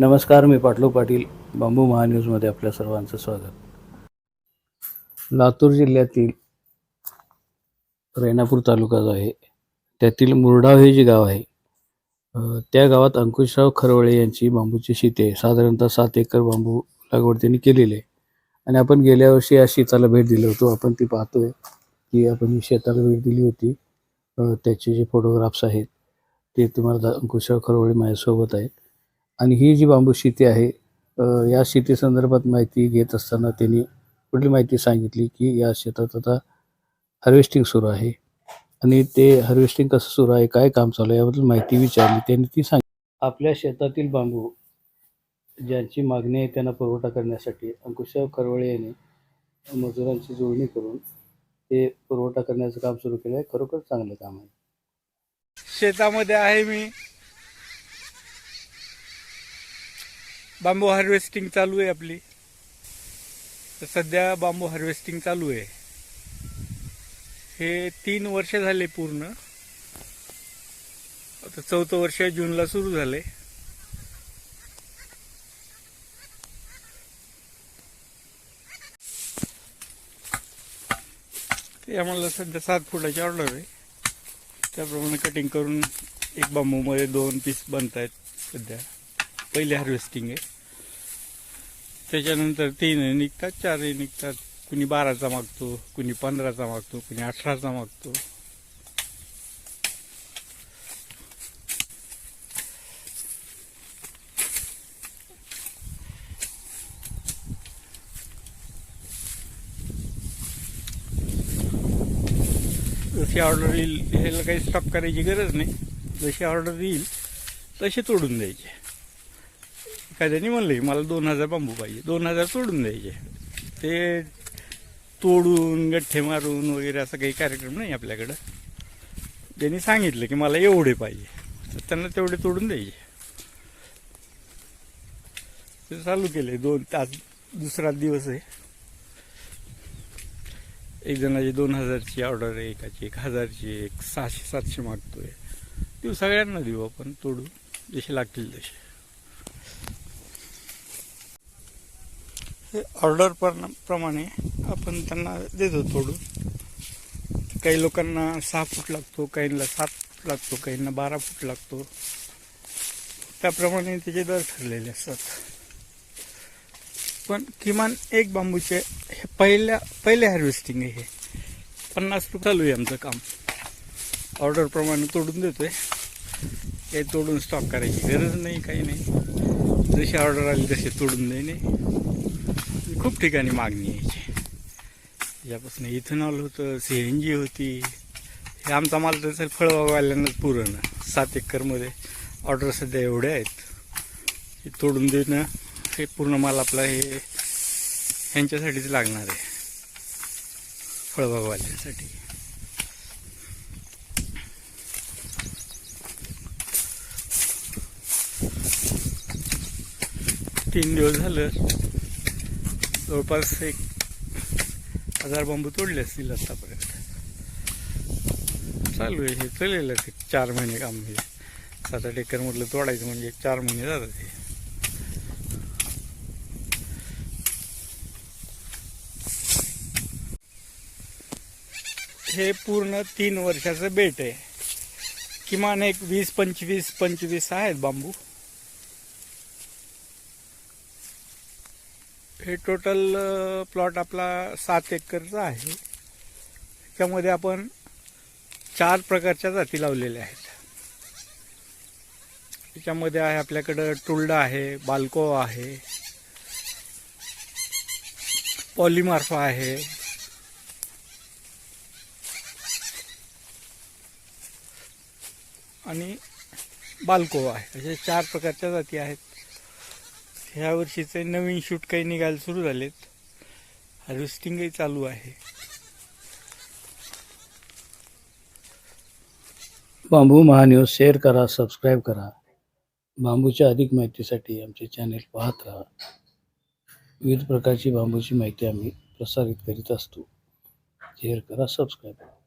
नमस्कार मी पाटलो पाटील बांबू महान्यूजमध्ये आपल्या सर्वांचं स्वागत. लातूर जिल्ह्यातील रेणापूर तालुका जो आहे त्यातील मुरडाव हे जे गाव आहे त्या गावात अंकुशराव खरवळे यांची बांबूची शेती आहे. साधारणतः सात एकर बांबू लागवड त्यांनी केलेली आहे. आणि आपण गेल्या वर्षी या शेताला भेट दिलो होतो. आपण ती पाहतोय की आपण शेताला भेट दिली होती. त्याचे जे फोटोग्राफ्स आहेत ते तुम्हाला अंकुशराव खरवळे माझ्यासोबत आहेत. आणि ही जी बांबू शेती आहे या शेतीसंदर्भात माहिती घेत असताना त्यांनी पुढली माहिती सांगितली की या शेतात आता हार्वेस्टिंग सुरू आहे. आणि ते हार्वेस्टिंग कसं सुरू आहे काय काम चालू आहे याबद्दल माहिती विचारली. त्यांनी ती सांगितली. आपल्या शेतातील बांबू ज्यांची मागणी आहे त्यांना पुरवठा करण्यासाठी अंकुशराव खरवळे यांनी मजुरांची जोडणी करून ते पुरवठा करण्याचं काम सुरू केलं आहे खरोखर चांगलं काम आहे. शेतामध्ये आहे मी. बांबू हार्वेस्टिंग चालू आहे आपली. तर सध्या बांबू हार्वेस्टिंग चालू आहे. हे तीन वर्ष झाले पूर्ण. आता चौथं वर्ष जूनला सुरू झाले ते आम्हाला सध्या सात फुटाची ऑर्डर आहे. त्याप्रमाणे कटिंग करून एक बांबूमध्ये दोन पीस बनत आहेत सध्या. पहिले हार्वेस्टिंग आहे. त्याच्यानंतर तीन निघतात चारही निघतात. कुणी बाराचा मागतो कुणी पंधराचा मागतो कुणी अठराचा मागतो. जशी ऑर्डर येईल ह्याला काही स्टॉप करायची गरज नाही. जशी ऑर्डर येईल तसे तोडून द्यायचे. एखाद्याने म्हणलं की मला दोन हजार बांबू पाहिजे दोन हजार तोडून द्यायचे. ते तोडून गठ्ठे मारून वगैरे असा काही कार्यक्रम नाही आपल्याकडं. त्यांनी सांगितलं की मला एवढे पाहिजे. तर त्यांना तेवढे तोडून द्यायचे. ते चालू केले दोन तास दुसरा दिवस आहे. एक जणाची दोन हजारची ऑर्डर आहे एकाची एक हजारची एक सहाशे सातशे मागतोय. देऊ सगळ्यांना देऊ आपण तोडू जसे लागतील तसे. हे ऑर्डर प्रमाणे आपण त्यांना देतो तोडून. काही लोकांना सहा फूट लागतो काहींना सात फूट लागतो काहींना बारा फूट लागतो. त्याप्रमाणे त्याचे दर ठरलेले असतात. पण किमान एक बांबूचे हे पहिल्या पहिले हार्वेस्टिंग आहे हे. पन्नास रुपये चालू आहे आमचं काम. ऑर्डर प्रमाणे तोडून देतोय. काही तोडून स्टॉक करायची गरज नाही काही नाही. जशी ऑर्डर आली तसे तोडून देणे. खूप ठिकाणी मागणी यायची. यापासून इथेनॉल होतं सी एन जी होती. हे आमचा माल तर फळबागवाल्यांनाच पुरणं सात एकरमध्ये ऑर्डर सध्या एवढे आहेत. हे तोडून देणं हे पूर्ण माल आपला हे ह्यांच्यासाठीच लागणार आहे. फळबागवाल्यांसाठी. तीन दिवस झालं. जवळपास एक हजार बांबू तोडले असतील आतापर्यंत. चालू आहे हे चालेल ते चार महिने काम हे सात आठ एकर म्हटलं तोडायचं म्हणजे चार महिने जातात हे. हे पूर्ण तीन वर्षाचं बेट आहे. किमान एक वीस पंचवीस पंचवीस आहेत बांबू. हे टोटल प्लॉट आपला सात एकरचा आहे. त्यामध्ये आपण चार प्रकारच्या जाती लावलेल्या आहेत. त्याच्यामध्ये आहे आपल्याकडं टुलडा आहे बाल्को आहे पॉलिमार्फा आहे आणि बालको आहे. असे चार प्रकारच्या जाती आहेत. ह्या वर्षीचे नवीन शूट काही निघायला सुरू झालेत. हार्वेस्टिंगही चालू आहे. बांबू महान्यूज शेअर करा सबस्क्राईब करा. बांबूच्या अधिक माहितीसाठी आमचे चॅनेल पाहत राहा. विविध प्रकारची बांबूची माहिती आम्ही प्रसारित करीत असतो. शेअर करा सबस्क्राईब करा.